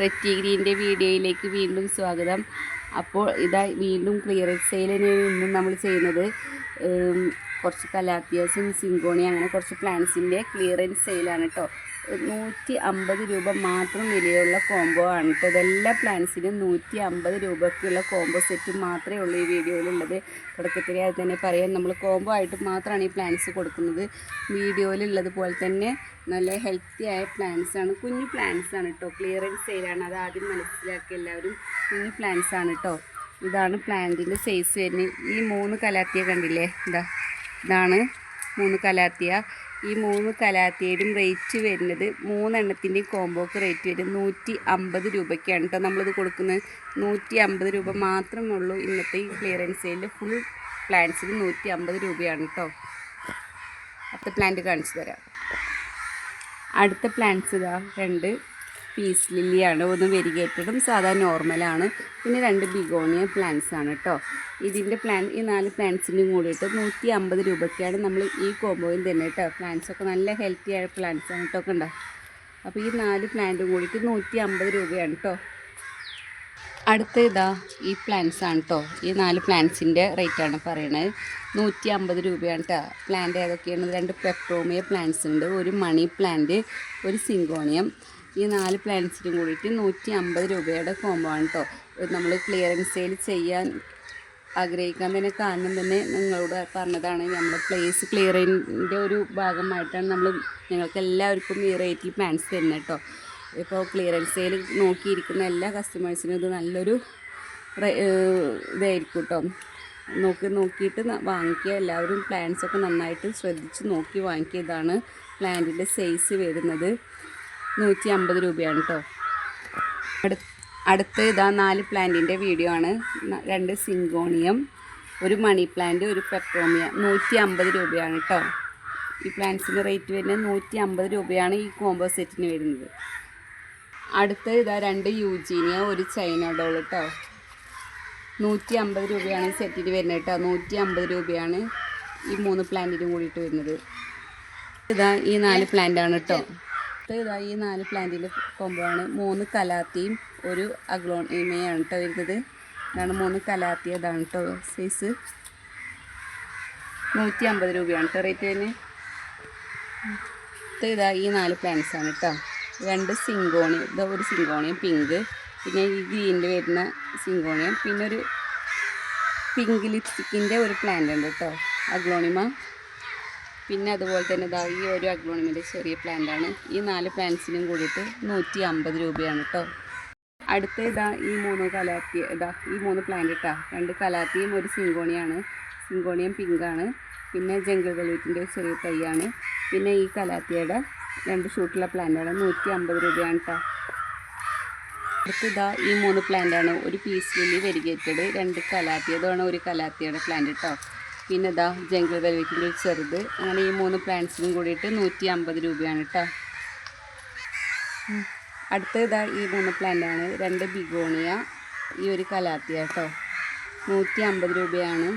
റെറ്റി ഗ്രീന്റെ വീഡിയോയിലേക്ക് വീണ്ടും സ്വാഗതം. അപ്പോൾ ഇതാ വീണ്ടും ക്ലിയറൻസ് സെയിലിന് ഇന്നും നമ്മൾ ചെയ്യുന്നത് കുറച്ച് കലാത്തിയാസും സിങ്കോണി അങ്ങനെ കുറച്ച് പ്ലാന്റ്സിന്റെ ക്ലിയറൻസ് സെയിലാണ് കേട്ടോ നൂറ്റി അമ്പത് രൂപ മാത്രം വിലയുള്ള കോംബോ ആണ് കേട്ടോ ഇതെല്ലാ പ്ലാന്റ്സിനും നൂറ്റി അമ്പത് രൂപയ്ക്കുള്ള കോംബോ സെറ്റ് മാത്രമേ ഉള്ളൂ ഈ വീഡിയോയിലുള്ളത്. തുടക്കത്തിൽ അത് തന്നെ പറയാം നമ്മൾ കോംബോ ആയിട്ട് മാത്രമാണ് ഈ പ്ലാന്റ്സ് കൊടുക്കുന്നത്. വീഡിയോയിലുള്ളത് പോലെ തന്നെ നല്ല ഹെൽത്തി ആയ പ്ലാന്റ്സ് ആണ്. കുഞ്ഞു പ്ലാന്റ്സ് ആണ് കേട്ടോ ക്ലിയറൻസ് സെയിലാണ് അത് ആദ്യം മനസ്സിലാക്കി എല്ലാവരും കുഞ്ഞു പ്ലാന്റ്സ് ആണ് കേട്ടോ ഇതാണ് പ്ലാന്റിന്റെ സൈസ് വരുന്നത്. ഈ മൂന്ന് കലാത്തിയ കണ്ടില്ലേ? ഇതാ. ഇതാണ് മൂന്ന് കലാത്തിയ. ഈ മൂന്ന് കലാത്തിയയുടെയും റേറ്റ് വരുന്നത് മൂന്നെണ്ണത്തിന്റെയും കോംബോക്ക് റേറ്റ് വരും. നൂറ്റി അമ്പത് രൂപയ്ക്കാണ് കേട്ടോ നമ്മളിത് കൊടുക്കുന്നത്. നൂറ്റി അമ്പത് രൂപ മാത്രമേ ഉള്ളൂ ഇന്നത്തെ ഈ ക്ലിയറൻസ് സെയിലിൽ ഫുൾ പ്ലാന്റ്സിന് നൂറ്റി അമ്പത് രൂപയാണ് കേട്ടോ അടുത്ത പ്ലാന്റ് കാണിച്ചു തരാം. അടുത്ത പ്ലാന്റ്സ് ഇതാ. രണ്ട് പീസ് ലില്ലിയാണ് ഒന്ന് വെരിഗേറ്റഡും സാധാ നോർമലാണ്. പിന്നെ രണ്ട് ബിഗോണിയ പ്ലാന്റ്സ് ആണ് കേട്ടോ ഇതിന്റെ പ്ലാൻ ഈ നാല് പ്ലാന്റ്സിന്റെയും കൂടിയിട്ട് നൂറ്റി അമ്പത് രൂപയ്ക്കാണ് നമ്മൾ ഈ കോമ്പോയിൽ തന്നെ കേട്ടോ പ്ലാന്റ്സ് ഒക്കെ നല്ല ഹെൽത്തി ആയ പ്ലാന്റ്സ് ആണ് കേട്ടോ കണ്ടോ? അപ്പോൾ ഈ നാല് പ്ലാന്റും കൂടിയിട്ട് നൂറ്റി അമ്പത് രൂപയാണ് കേട്ടോ അടുത്ത ഇതാ ഈ പ്ലാന്റ്സ് ആണ് കേട്ടോ ഈ നാല് പ്ലാന്റ്സിന്റെ റേറ്റാണ് പറയണത്. നൂറ്റി അമ്പത് രൂപയാണ് കേട്ടോ പ്ലാന്റ് ഏതൊക്കെയാണ്? രണ്ട് പെപ്രോമിയ പ്ലാന്റ്സ് ഉണ്ട് ഒരു മണി പ്ലാന്റ് ഒരു സിങ്കോണിയം ഈ നാല് പ്ലാൻസിനും കൂടിയിട്ട് നൂറ്റി അമ്പത് രൂപയുടെ കോമ്പോ ആണ് കേട്ടോ നമ്മൾ ക്ലിയറൻസ് സെയിൽ ചെയ്യാൻ ആഗ്രഹിക്കാൻ തന്നെ കാരണം തന്നെ നിങ്ങളോട് പറഞ്ഞതാണ്. നമ്മൾ പ്ലേസ് ക്ലിയറിന്റെ ഒരു ഭാഗമായിട്ടാണ് നമ്മൾ ഞങ്ങൾക്ക് എല്ലാവർക്കും ഈ റേറ്റിൽ പ്ലാൻസ് തരുന്നത് കേട്ടോ ഇപ്പോൾ ക്ലിയറൻസ് സെയിൽ നോക്കിയിരിക്കുന്ന എല്ലാ കസ്റ്റമേഴ്സിനും ഇത് നല്ലൊരു ഇതായിരിക്കും കേട്ടോ നോക്കി നോക്കിയിട്ട് വാങ്ങിക്കുക. എല്ലാവരും പ്ലാൻസൊക്കെ നന്നായിട്ട് ശ്രദ്ധിച്ച് നോക്കി വാങ്ങിക്കുക. ഇതാണ് പ്ലാന്റിന്റെ സൈസ് വരുന്നത്. നൂറ്റി അമ്പത് രൂപയാണ് കേട്ടോ അടുത്ത ഇതാ നാല് പ്ലാന്റിന്റെ വീഡിയോ ആണ്. രണ്ട് സിങ്കോണിയം ഒരു മണി പ്ലാന്റ് ഒരു പെട്രോമിയ നൂറ്റി അമ്പത് രൂപയാണ് കേട്ടോ ഈ പ്ലാന്റ്സിന്റെ റേറ്റ് വരുന്നത് നൂറ്റി അമ്പത് രൂപയാണ് ഈ കോംബോ സെറ്റിന് വരുന്നത്. അടുത്ത ഇതാ രണ്ട് യൂജീനിയ ഒരു ചൈന ഡോൾ കേട്ടോ നൂറ്റി അമ്പത് രൂപയാണ് ഈ സെറ്റിന് വരുന്നത് കേട്ടോ നൂറ്റി അമ്പത് രൂപയാണ് ഈ മൂന്ന് പ്ലാന്റിനും കൂടിയിട്ട് വരുന്നത്. ഇതാ ഈ നാല് പ്ലാന്റ് ആണ് കേട്ടോ ഇത് ഇതാ ഈ നാല് പ്ലാന്റിന്റെ കൊമ്പാണ് മൂന്ന് കലാത്തിയും ഒരു അഗ്ലോണിമയാണ് കേട്ടോ വരുന്നത്. ഇതാണ് മൂന്ന് കലാത്തി അതാണ് കേട്ടോ സൈസ് നൂറ്റി അമ്പത് രൂപയാണ് കേട്ടോ തന്നെ ഇതാ ഈ നാല് പ്ലാന്റ്സ് ആണ് കേട്ടോ രണ്ട് സിങ്കോണി ഇതാ ഒരു സിങ്കോണിയം പിങ്ക് പിന്നെ ഈ ഗ്രീനിൽ വരുന്ന സിങ്കോണിയം പിന്നെ ഒരു പിങ്ക് ലിപ്സ്റ്റിക്കിന്റെ ഒരു പ്ലാന്റ് ഉണ്ട് കേട്ടോ അഗ്ലോണിമ പിന്നെ അതുപോലെ തന്നെ ഇതാ ഈ ഒരു അഗ്ലോണിമിന്റെ ചെറിയ പ്ലാന്റ് ആണ് ഈ നാല് പ്ലാന്റ്സിനും കൂടിയിട്ട് നൂറ്റി അമ്പത് രൂപയാണ് കേട്ടോ അടുത്ത ഇതാ ഈ മൂന്ന് കലാത്തി ഇതാ ഈ മൂന്ന് പ്ലാന്റ് ഇട്ടാ. രണ്ട് കലാത്തിയും ഒരു സിങ്കോണിയാണ്. സിങ്കോണിയം പിങ്കാണ്. പിന്നെ ജംഗിൾ വെൽവെറ്റിന്റെ ഒരു ചെറിയ തൈയാണ്. പിന്നെ ഈ കലാത്തിയുടെ രണ്ട് ഷൂട്ടുള്ള പ്ലാന്റാണ് നൂറ്റി അമ്പത് രൂപയാണ് കേട്ടോ അടുത്ത ഇതാ ഈ മൂന്ന് പ്ലാന്റാണ് ഒരു പീസ് ലില്ലി വെരിഗേറ്റഡ് രണ്ട് കലാത്തിയതാണ് ഒരു കലാത്തിയുടെ പ്ലാന്റ് കേട്ടോ പിന്നെ ഇതാ ജംഗിൾ വെൽവെറ്റിന്റെ ഒരു ചെറുത്. അങ്ങനെ ഈ മൂന്ന് പ്ലാന്റ്സിനും കൂടിയിട്ട് നൂറ്റി അമ്പത് രൂപയാണ് കേട്ടോ അടുത്ത ഇതാ ഈ മൂന്ന് പ്ലാന്റാണ് രണ്ട് ബിഗോണിയ ഈ ഒരു കലാത്തിയ കേട്ടോ നൂറ്റി അമ്പത് രൂപയാണ്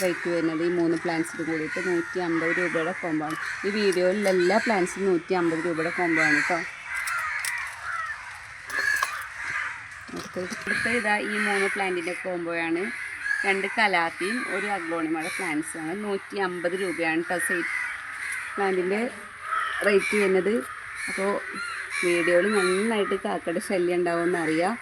റേറ്റ് വരുന്നത് ഈ മൂന്ന് പ്ലാന്റ്സിന് കൂടിയിട്ട് നൂറ്റി അമ്പത് രൂപയുടെ കോമ്പാണ് ഈ വീഡിയോയിൽ എല്ലാ പ്ലാന്റ്സും നൂറ്റി അമ്പത് രൂപയുടെ കോമ്പാണ് കേട്ടോ അടുത്ത ഇതാ ഈ മൂന്ന് പ്ലാന്റിന്റെ കോമ്പോയാണ് രണ്ട് കലാത്തിയും ഒരു അഗ്ലോണിമയുടെ പ്ലാന്റ്സ് ആണ്. നൂറ്റി അമ്പത് രൂപയാണ് കേട്ടോ സൈറ്റ് പ്ലാന്റിന്റെ റേറ്റ് വരുന്നത്. അപ്പോൾ വീഡിയോയിൽ നന്നായിട്ട് കാക്കയുടെ ശല്യം ഉണ്ടാവുമെന്ന് അറിയാം.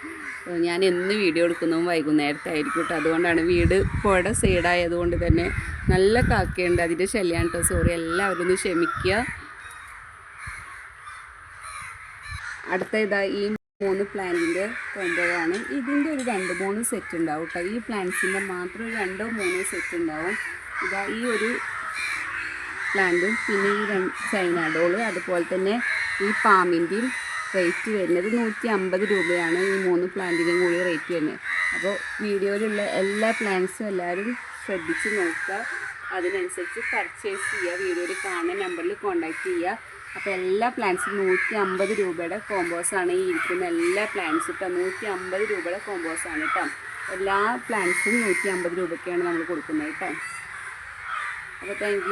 ഞാൻ എന്ന് വീഡിയോ എടുക്കുന്നതും വൈകുന്നേരത്തായിരിക്കും കേട്ടോ അതുകൊണ്ടാണ് വീട് പുഴ സൈഡായതുകൊണ്ട് തന്നെ നല്ല കാക്കയുണ്ട് അതിന്റെ ശല്യമാണ് കേട്ടോ സോറി എല്ലാവരും ഒന്ന് ക്ഷമിക്കുക. അടുത്ത ഇതാ ഈ മൂന്ന് പ്ലാന്റിന്റെ ആണ് ഇതിന്റെ ഒരു രണ്ട് മൂന്ന് സെറ്റ് ഉണ്ടാവും കേട്ടോ ഈ പ്ലാന്റ്സിന്റെ മാത്രം രണ്ടോ മൂന്നോ സെറ്റ് ഉണ്ടാവും. ഇതാ ഈ ഒരു പ്ലാന്റും പിന്നെ ഈ രണ്ട് ചൈനാഡോൾ അതുപോലെ തന്നെ ഈ പാമ്പിന്റെയും റേറ്റ് വരുന്നത് നൂറ്റി അമ്പത് രൂപയാണ്. ഈ മൂന്ന് പ്ലാന്റിനും കൂടി റേറ്റ് വരുന്നത്. അപ്പോൾ വീഡിയോയിലുള്ള എല്ലാ പ്ലാന്റ്സും എല്ലാവരും ശ്രദ്ധിച്ച് നോക്കുക. അതിനനുസരിച്ച് പർച്ചേസ് ചെയ്യുക. വീഡിയോയിൽ കാണുന്ന നമ്പറിൽ കോൺടാക്റ്റ് ചെയ്യുക. അപ്പോൾ എല്ലാ പ്ലാന്റ്സും നൂറ്റി അമ്പത് രൂപയുടെ കോമ്പോസാണ് ഈ ഇരിക്കുന്ന എല്ലാ പ്ലാന്റ്സും കേട്ടോ നൂറ്റി അമ്പത് രൂപയുടെ കോമ്പോസാണ് കേട്ടോ എല്ലാ പ്ലാന്റ്സും നൂറ്റി അമ്പത് രൂപയ്ക്കാണ് നമ്മൾ കൊടുക്കുന്നത് കേട്ടോ അപ്പോൾ താങ്ക്